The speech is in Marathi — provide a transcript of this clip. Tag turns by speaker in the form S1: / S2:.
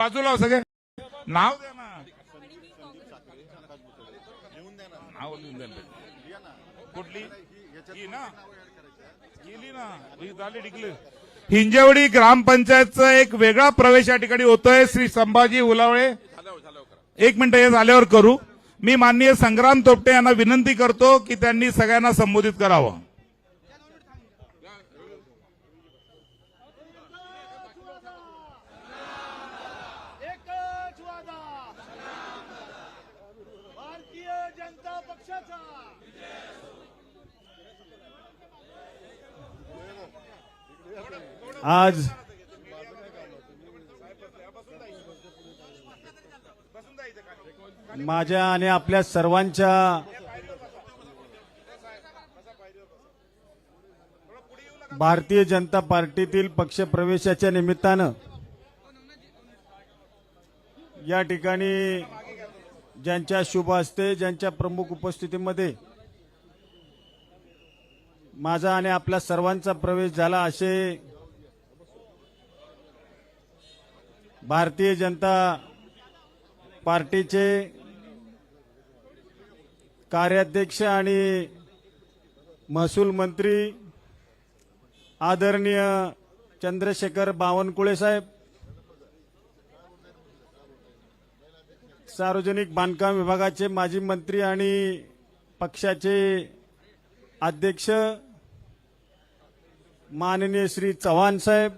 S1: बाजूला हो सगळे. नाव द्या ना. नाव लिहून द्या कुठली? ही ना. गेली ना. ही झाली टिकली हिंजवडी ग्रामपंचायतचा एक वेगळा प्रवेश या ठिकाणी होतोय. श्री संभाजी उलावळे एक मिनिट हे झाल्यावर करू. मी माननीय संग्राम तोपटे यांना विनंती करतो की त्यांनी सगळ्यांना संबोधित करावं
S2: एकच वादा भारतीय जनता पक्षाचा
S3: आज माझ्या आणि आपल्या सर्वांच्या भारतीय जनता पार्टीतील पक्षप्रवेशाच्या निमित्तानं या ठिकाणी ज्यांच्या शुभ हस्ते ज्यांच्या प्रमुख उपस्थितीमध्ये माझा आणि आपल्या सर्वांचा प्रवेश झाला असे भारतीय जनता पार्टीचे कार्याध्यक्ष आणि महसूल मंत्री आदरणीय चंद्रशेखर बावनकुळे साहेब सार्वजनिक बांधकाम विभागाचे माजी मंत्री आणि पक्षाचे अध्यक्ष माननीय श्री चव्हाण साहेब